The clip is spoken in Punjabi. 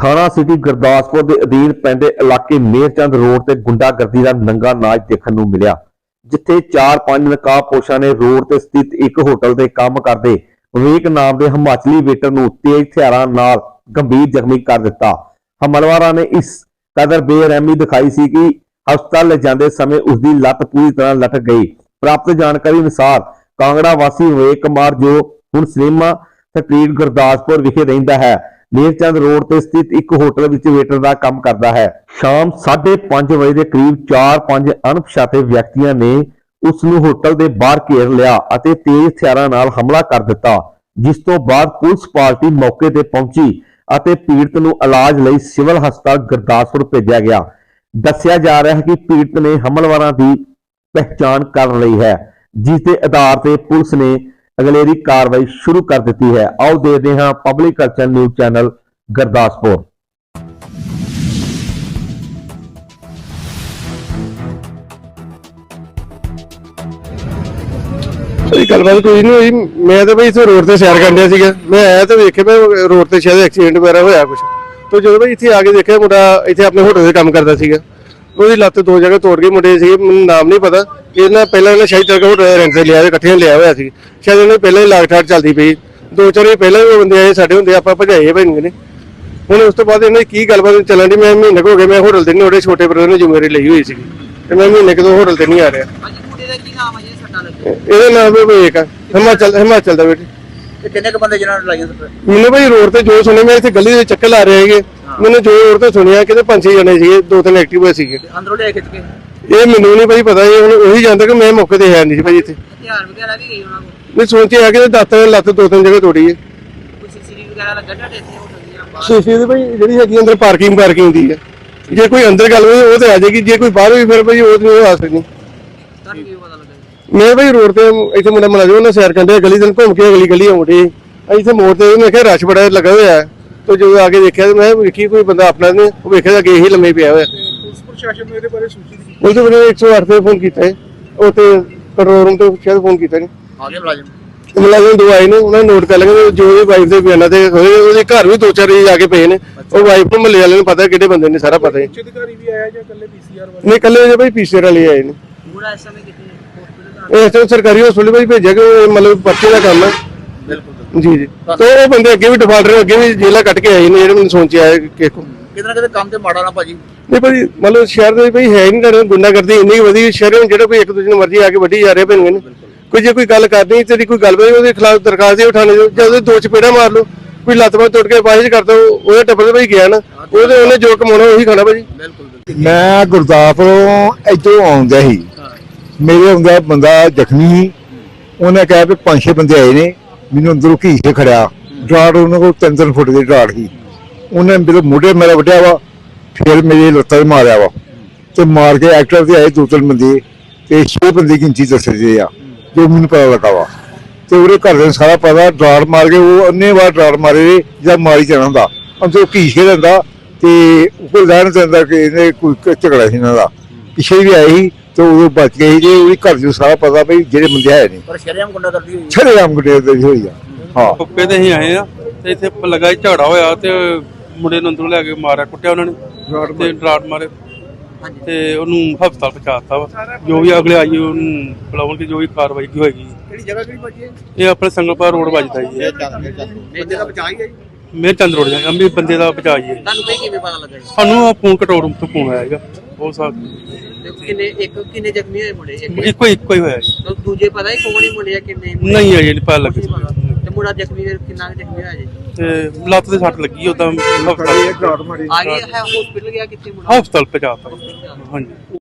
ਥਾਣਾ ਸਿਟੀ ਗੁਰਦਾਸਪੁਰ ਦੇ ਅਧੀਨ ਪੈਂਦੇ ਇਲਾਕੇ ਮੇਰਚੰਦ ਰੋਡ ਤੇ ਗੁੰਡਾਗਰਦੀ ਦਾ ਨੰਗਾ ਨਾਚ ਦੇਖਣ ਨੂੰ ਮਿਲਿਆ, ਜਿੱਥੇ 4-5 ਨਕਾਬਪੋਸ਼ਾਂ ਨੇ ਰੋਡ ਤੇ ਸਥਿਤ ਇੱਕ ਹੋਟਲ ਤੇ ਕੰਮ ਕਰਦੇ ਵਿਵੇਕ ਨਾਮ ਦੇ ਹਿਮਾਚਲੀ ਵੇਟਰ ਨੂੰ ਤੇਜ਼ ਹਥਿਆਰਾਂ ਨਾਲ ਗੰਭੀਰ ਜ਼ਖਮੀ ਕਰ ਦਿੱਤਾ। ਹਮਲਵਾਰਾਂ ਨੇ ਇਸ ਕਦਰ ਬੇਰਹਿਮੀ ਦਿਖਾਈ ਸੀ ਕਿ ਹਸਪਤਾਲ ਲੈ ਜਾਂਦੇ ਸਮੇਂ ਉਸ ਦੀ ਲੱਤ ਪੂਰੀ ਤਰ੍ਹਾਂ ਲਟਕ ਗਈ। ਪ੍ਰਾਪਤ ਜਾਣਕਾਰੀ ਅਨੁਸਾਰ ਕਾਂਗੜਾ ਵਾਸੀ ਵਿਵੇਕ ਕੁਮਾਰ, ਜੋ ਹੁਣ ਸਿਨੇਮਾ ਸਟਰੀਟ ਗੁਰਦਾਸਪੁਰ ਵਿਖੇ ਰਹਿੰਦਾ ਹੈ ਨੀਰਚੰਦ ਰੋਡ ਤੇ ਸਥਿਤ ਇੱਕ ਹੋਟਲ ਵਿੱਚ ਵੇਟਰ ਦਾ ਕੰਮ ਕਰਦਾ ਹੈ। ਸ਼ਾਮ 5:30 ਵਜੇ ਦੇ ਕਰੀਬ 4-5 ਅਣਪਛਾਤੇ ਵਿਅਕਤੀਆਂ ਨੇ ਉਸ ਨੂੰ ਹੋਟਲ ਦੇ ਬਾਹਰ ਘੇਰ ਲਿਆ ਅਤੇ ਤੇਜ਼ ਹਥਿਆਰਾਂ ਨਾਲ ਹਮਲਾ ਕਰ ਦਿੱਤਾ, ਜਿਸ ਤੋਂ ਬਾਅਦ ਪੁਲਿਸ ਪਾਰਟੀ ਮੌਕੇ ਤੇ ਪਹੁੰਚੀ ਅਤੇ ਪੀੜਤ ਨੂੰ ਇਲਾਜ ਲਈ ਸਿਵਲ ਹਸਪਤਾਲ ਗੁਰਦਾਸਪੁਰ ਭੇਜਿਆ ਗਿਆ। ਦੱਸਿਆ ਜਾ ਰਿਹਾ ਹੈ ਕਿ ਪੀੜਤ ਨੇ ਹਮਲਵਾਰਾਂ ਦੀ ਪਹਿਚਾਣ ਕਰ ਲਈ ਹੈ, ਜਿਸ ਦੇ ਆਧਾਰ ਤੇ ਪੁਲਿਸ ਨੇ ਅਗਲੇਰੀ ਕਾਰਵਾਈ ਸ਼ੁਰੂ ਕਰ ਦਿੱਤੀ ਹੈ। ਆਓ ਦੇਖਦੇ ਹਾਂ public culture news channel Gurdaspur. ਕੋਈ ਗੱਲਬਾਤ ਕੋਈ ਨਹੀਂ ਹੋਈ। ਮੈਂ ਤਾਂ ਬਈ ਇੱਥੇ ਰੋਡ ਤੇ ਸੈਰ ਕਰਨ ਡਿਆ ਸੀਗਾ। ਮੈਂ ਆਇਆ ਤੇ ਵੇਖਿਆ ਮੈਂ ਰੋਡ ਤੇ ਸ਼ਾਇਦ ਐਕਸੀਡੈਂਟ ਵਗੈਰਾ ਹੋਇਆ ਕੁਝ ਤੇ ਜਦੋਂ ਬਈ ਇੱਥੇ ਆ ਕੇ ਦੇਖਿਆ ਮੁੰਡਾ ਇੱਥੇ ਆਪਣੇ ਹੋਟਲ ਤੇ ਕੰਮ ਕਰਦਾ ਸੀਗਾ। ਉਹਦੀ ਲੱਤ ਦੋ ਜਗ੍ਹਾ ਤੋੜ ਕੇ ਮੁੰਡੇ ਸੀਗੇ ਮੈਨੂੰ ਨਾਮ ਨਹੀਂ ਪਤਾ। ਇਹਨਾਂ ਪਹਿਲਾਂ ਇਹਨਾਂ ਸ਼ਾਇਦ ਤੱਕ ਹੋਟਲ ਰੈਂਟ ਤੇ ਲਿਆ ਇਕੱਠੇ ਲਿਆ ਹੋਇਆ ਸੀ। ਸ਼ਾਇਦ ਉਹਨੇ ਪਹਿਲਾਂ ਹੀ ਲਾਗਠਾੜ ਚੱਲਦੀ ਪਈ। ਦੋ ਚਾਰ ਵਾਰੀ ਪਹਿਲਾਂ ਵੀ ਉਹ ਬੰਦੇ ਆਏ ਸਾਡੇ ਹੁੰਦੇ ਆਪਾਂ ਭਜਾਏ ਭੈਣ ਨੇ। ਹੁਣ ਉਸ ਤੋਂ ਬਾਅਦ ਇਹਨਾਂ ਦੀ ਕੀ ਗੱਲਬਾਤ ਚੱਲਣ ਦੀ ਮੈਂ ਮਹੀਨੇ ਕੁ ਹੋ ਗਿਆ ਮੈਂ ਹੋਟਲ ਤੇ ਨਹੀਂ ਉਹਦੇ ਛੋਟੇ ਬ੍ਰਦਰ ਨੇ ਜ਼ਿੰਮੇਵਾਰੀ ਲਈ ਹੋਈ ਸੀ ਤੇ ਮੈਂ ਮਹੀਨੇ ਕੁ ਤੋਂ ਹੋਟਲ ਤੇ ਨਹੀਂ ਆ ਰਿਹਾ। ਇਹਦਾ ਨਾਮ ਹੈ ਵਿਵੇਕ ਆ ਹਿਮਾਚਲ ਹਿਮਾਚਲ ਦਾ ਬੇਟੇ। ਤੇ ਕਿੰਨੇ ਕ ਬੰਦੇ ਜਿਹਨਾਂ ਨੂੰ ਲਾਈਆਂ ਮੈਨੂੰ ਭਾਈ ਰੋਡ ਤੇ ਜੋ ਸੁਣਿਆ ਮੈਂ ਇੱਥੇ ਗਲੀ ਦੇ ਚੱਕਰ ਲਾ ਰਹੇ ਹੈਗੇ ਮੈਨੂੰ ਜੋ ਰੋਡ ਤੇ ਸੁਣਿਆ ਕਿਤੇ ਪੰਜ ਛੇ ਜਣੇ ਸੀਗੇ ਦੋ ਤਿੰਨ ਐਕਟਿਵ ਹੋਏ ਸੀਗੇ। ਤੇ ਅੰਦਰੋਂ ਲਿਆ ਖਿੱਚ ਕੇ ਇਹ ਮੈਨੂੰ ਨਹੀਂ ਭਾਈ ਪਤਾ ਇਹ ਹੁਣ ਉਹੀ ਜਾਣਦਾ ਕਿ ਮੈਂ ਮੌਕੇ ਤੇ ਹੈ ਨਹੀਂ ਸੀ ਭਾਈ ਇੱਥੇ। ਹਥਿਆਰ ਵਗੈਰਾ ਵੀ ਗਈ ਉਹਨਾਂ ਕੋਲ? ਮੈਂ ਸੋਚਿਆ ਕਿ ਦੱਤ ਲੱਤ ਦੋ ਤਿੰਨ ਜਗ੍ਹਾ ਤੋੜੀ ਹੈ। ਕੋਈ ਸੀਸੀਟੀਵੀ ਵਗੈਰਾ ਲੱਗਾ ਤੁਹਾਡੇ ਇੱਥੇ? ਹੋਟਲ ਦੀਆਂ ਬਾਹਰ ਸ਼ੀਸ਼ੇ ਦੀ ਭਾਈ ਜਿਹੜੀ ਹੈਗੀ ਅੰਦਰ ਪਾਰਕਿੰਗ ਪਾਰਕਿੰਗ ਦੀ ਹੈ। ਜੇ ਕੋਈ ਅੰਦਰ ਗੱਲ ਹੋਈ ਉਹ ਤੇ ਆ ਜਾਏਗੀ ਜੇ ਕੋਈ ਬਾਹਰ ਵੀ ਫਿਰ ਭਾਈ ਉਹ ਨਹੀਂ ਆ ਸਕਦੀ। ਤੁਹਾਨੂੰ ਕੀ ਪਤਾ ਲੱਗਾ ਜੀ? ਮੈਂ ਭਾਈ ਰੋਡ ਤੇ ਇੱਥੇ ਮੁੰਡਾ ਮਲਾ ਜੋ ਉਹਨੇ ਸੈਰ ਕਰਦੇ ਗਲੀ ਦੇ ਘੁੰਮ ਕੇ ਅਗਲੀ ਗਲੀ ਆਉਂਦੇ ਇੱਥੇ ਮੋੜ ਤੇ ਮੈਂ ਕਿਹਾ ਰਸ਼ ਬੜਾ ਲੱਗਾ ਹੋਇਆ। ਹੈ ਤੇ ਜਦੋਂ ਆ ਕੇ ਦੇਖਿਆ ਤੇ ਮੈਂ ਵੇਖੀ ਕੋਈ ਬੰਦਾ ਆਪਣਾ ਨੇ ਉਹ ਵੇਖਿਆ ਤਾਂ ਅੱਗੇ ਹੀ ਲੰਮੇ ਪਿਆ ਹੋਇਆ। ਪੁਲਿਸ ਪ੍ਰਸ਼ਾਸਨ ਨੂੰ ਇਹਦੇ ਬਾਰੇ ਸੂਚਿਤ ਕੀਤਾ? ਉਹਦੇ ਬਾਰੇ 108 ਤੇ ਫੋਨ ਕੀਤਾ ਹੈ ਉਹ ਤੇ ਕੰਟਰੋਲ ਰੂਮ ਤੇ ਸ਼ਾਇਦ ਫੋਨ ਕੀਤਾ ਨਹੀਂ ਆ ਗਏ ਮੁਲਾਜ਼ਮ? ਮੁਲਾਜ਼ਮ ਦੋ ਆਏ ਨੇ ਉਹਨਾਂ ਨੇ ਨੋਟ ਕਰ ਲਿਆ ਜੋ ਵੀ ਵਾਈਫ ਦੇ ਬਿਆਨਾਂ ਤੇ ਹੋਏ ਉਹਦੇ ਘਰ ਵੀ ਦੋ ਚਾਰ ਹੀ ਜਾ ਕੇ ਪਏ ਨੇ। ਉਹ ਵਾਈਫ ਨੂੰ ਮੱਲੇ ਵਾਲੇ ਨੂੰ ਪਤਾ ਕਿਹੜੇ ਬੰਦੇ ਨੇ ਸਾਰਾ ਪਤਾ ਹੈ ਉੱਚ ਅਧਿਕਾਰੀ ਵੀ ਆਇਆ ਜਾਂ ਇਕੱਲੇ ਪੀਸੀਆਰ ਵਾਲੇ? ਨਹੀਂ ਕੱਲੇ ਜੇ ਭਾਈ ਪੀਸੀਆਰ ਵਾਲੇ ਆਏ ਨੇ। ਮੁੰਡਾ ਇਸ ਸਮੇਂ ਦਾ ਇਸ ਤੋਂ ਸਰਕਾਰੀ ਹਸਪਤਾਲ ਭਾਈ ਭੇਜਿਆ ਕਿ ਉਹ ਮਤਲਬ ਪਰਚੇ ਦਾ ਕੰਮ ਹੈ। ਬਿਲਕੁਲ। ਜੀ ਜੀ। ਤੇ ਉਹ ਬੰਦੇ ਅੱਗੇ ਵੀ ਡਿਫਾਲਟਰ ਅੱਗੇ ਵੀ ਜੇਲਾ ਕੱਟ ਕੇ ਆਏ ਨੇ ਜਿਹੜੇ ਮੈਨੂੰ ਸੋਚ ਆਏ ਕਿ ਕੋ ਕਿਤੇ ਨਾ ਕਿਤੇ ਕੰਮ ਤੇ ਮਾੜਾ ਨਾ ਭਾਜੀ? ਨਹੀਂ ਭਾਈ ਮਤਲਬ ਸ਼ਹਿਰ ਦੇ ਭਾਈ ਹੈ ਹੀ ਨਹੀਂ ਕਰਦੇ ਗੁੰਡਾ ਕਰਦੀ ਇੰਨੀ ਵਧੀ ਸ਼ਹਿਰ ਜਿਹੜਾ ਕੋਈ ਇੱਕ ਦੂਜੇ ਨੂੰ ਮਰਜ਼ੀ ਆ ਕੇ ਵੱਢੀ ਜਾ ਰਹੇ ਪੈਣਗੇ ਨੇ। ਕੋਈ ਜੇ ਕੋਈ ਗੱਲ ਕਰਨੀ ਤੇਰੀ ਕੋਈ ਗੱਲ ਬਈ ਉਹਦੇ ਖਿਲਾਫ ਦਰਖਾਸਤ ਦੇ ਉਠਾਣੇ ਜਾਂ ਉਹਦੇ ਦੋ ਚਪੇੜਾ ਮਾਰ ਲਓ। ਕੋਈ ਲੱਤ ਬਾਹ ਤੋੜ ਕੇ ਬਾਹਿਸ਼ ਕਰਦਾ ਉਹਦੇ ਟੱਬਰ ਦੇ ਭਾਈ ਗਿਆ ਨਾ। ਉਹਦੇ ਉਹਨੇ ਜੋ ਕਮਾਉਣਾ ਉਹੀ ਖਾਣਾ ਭਾਜੀ। ਮੈਂ ਗੁਰਦਾਸਪੁਰੋਂ ਇੱਧਰੋਂ ਆਉਂਦਾ ਸੀ। ਮੇਰੇ ਆਉਂਦਾ ਬੰਦਾ ਜ਼ਖਮੀ ਸੀ। ਉਹਨੇ ਕਿਹਾ ਵੀ ਪੰਜ ਛੇ ਬੰਦੇ ਆਏ ਨੇ। ਮੈਨੂੰ ਅੰਦਰੋਂ ਘੀ ਖੜਿਆ। ਡਰਾੜ ਉਹਨਾਂ ਕੋਲ ਤਿੰਨ ਤਿੰਨ ਫੁੱਟ ਦੀ ਡਰਾੜ ਸੀ। ਉਹਨੇ ਮੇਰੇ ਮੋਢੇ ਮੇਰਾ ਵੱਢਿਆ ਵਾ, ਫਿਰ ਮੇਰੇ ਲੱਤਾਂ 'ਤੇ ਮਾਰਿਆ ਵਾ। ਤੇ ਮਾਰ ਕੇ ਐਕਟਰ ਤੇ ਆਏ ਦੋ ਤਿੰਨ ਬੰਦੇ, ਤੇ ਛੇ ਬੰਦੇ ਗਿਣਤੀ ਦੱਸਦੇ ਆ, ਜੋ ਮੈਨੂੰ ਪਤਾ ਲੱਗਾ ਵਾ। ਤੇ ਉਹਦੇ ਘਰ ਦੇ ਨੂੰ ਸਾਰਾ ਪਤਾ, ਡਰਾੜ ਮਾਰ ਕੇ ਉਹ ਅੰਨੇ ਵਾਰ ਡਰਾੜ ਮਾਰੇ ਜਾਂ ਮਾਰੀ ਜਾਣਾ ਹੁੰਦਾ। ਅੰਦਰੋਂ ਘੀ ਕੇ ਦਿੰਦਾ ਤੇ ਕੋਈ ਲੈਣ ਦਿੰਦਾ ਕਿ ਇਹਨੇ ਕੋਈ ਝਗੜਾ ਸੀ ਇਹਨਾਂ ਦਾ। ਪਿੱਛੇ ਵੀ ਆਏ ਸੀ ਤੇ ਉਹ ਬਚ ਗਏ ਜੇ ਉਹਦੀ ਘਰ ਨੂੰ ਸਾਰਾ ਪਤਾ ਵੀ ਜਿਹੜੇ ਬੰਦੇ ਆਏ ਨੇ। ਪਰ ਸ਼ਰਿਆਮ ਗੁੰਡਾ ਕਰਦੀ ਹੋਈ। ਛੜੇ ਰਾਮ ਗੁੱਡੇ ਦੇ ਹੋਈ ਆ ਹਾਂ। ਕੁੱਪੇ ਤੇ ਅਸੀਂ ਆਏ ਆ ਤੇ ਇੱਥੇ ਪ- ਲੱਗਾ ਸੀ ਝਗੜਾ ਹੋਇਆ ਤੇ ਮੁੰਡੇ ਨੂੰ ਅੰਦਰੋਂ ਲੈ ਕੇ ਮਾਰਿਆ ਕੁੱਟਿਆ ਉਹਨਾਂ ਨੇ ਤੇ ਡਰਾਟ ਮਾਰੇ। ਤੇ ਉਹਨੂੰ ਹਸਪਤਾਲ ਪਹੁੰਚਾਤਾ ਵਾ। ਜੋ ਵੀ ਅਗਲੇ ਆਈ ਉਹਨੂੰ ਬੁਲਾਉਣਗੇ ਜੋ ਵੀ ਕਾਰਵਾਈ ਕੀ ਹੋਏਗੀ। ਕਿਹੜੀ ਜਗ੍ਹਾ ਕਿਹੜੀ ਭਾਜੀ ਹੈ? ਇਹ ਆਪਣੇ ਸੰਗਲਪੁਰ ਰੋਡ ਵੱਜਦਾ ਜੀ। ਇਹ ਬੰਦੇ ਦਾ ਬਚਾਅ ਹੀ ਹੈ ਜੀ। ਮੇਰ ਚੰਦ ਰੋਡ ਜਾਂ ਅੰਮ੍ਰਿਤ ਬੰਦੇ ਦਾ ਬਚਾਈਏ ਤੁਹਾਨੂੰ ਕੋਈ ਕਿਵੇਂ ਪਤਾ ਲੱਗਾ ਜੀ? ਸਾਨੂੰ ਆ ਫੋਨ ਕੰਟਰੋਲ ਰੂਮ ਤੋਂ ਫੋਨ ਆਇਆ ਹੈਗਾ ਉਹ ਸਾਹਿਬ ਕਿੰਨੇ ਇੱਕ ਕਿੰਨੇ ਜ਼ਖਮੀ ਹੋਏ ਮੁੰਡੇ ਇੱਕ ਇੱਕੋ ਇੱਕੋ ਹੀ ਹੋਇਆ ਜੀ। ਤੇ ਦੂਜੇ ਪਤਾ ਹੀ ਕੌਣ ਹੀ ਮੁੰਡੇ ਆ ਕਿੰਨੇ ਮੁੰਡੇ? ਨਹੀਂ ਅਜੇ ਨਹੀਂ ਪਤਾ ਕੁਛ ਪਤਾ। ਤੇ ਮੁੰਡਾ ਜ਼ਖਮੀ ਕਿੰਨਾ ਕੁ ਜ਼ਖਮੀ ਹੋਇਆ ਜੀ? ਤੇ ਲੱਤ ਤੇ ਸੱਟ ਲੱਗੀ ਉਦਾਂ ਹਸਪਤਾਲ ਆ ਗਿਆ ਹੈ ਹਸਪੀਟਲ ਗਿਆ ਕਿੱਥੇ ਮੁੰਡਾ? ਹਸਪਤਾਲ ਪਹੁੰਚਾਤਾ। ਹਾਂਜੀ।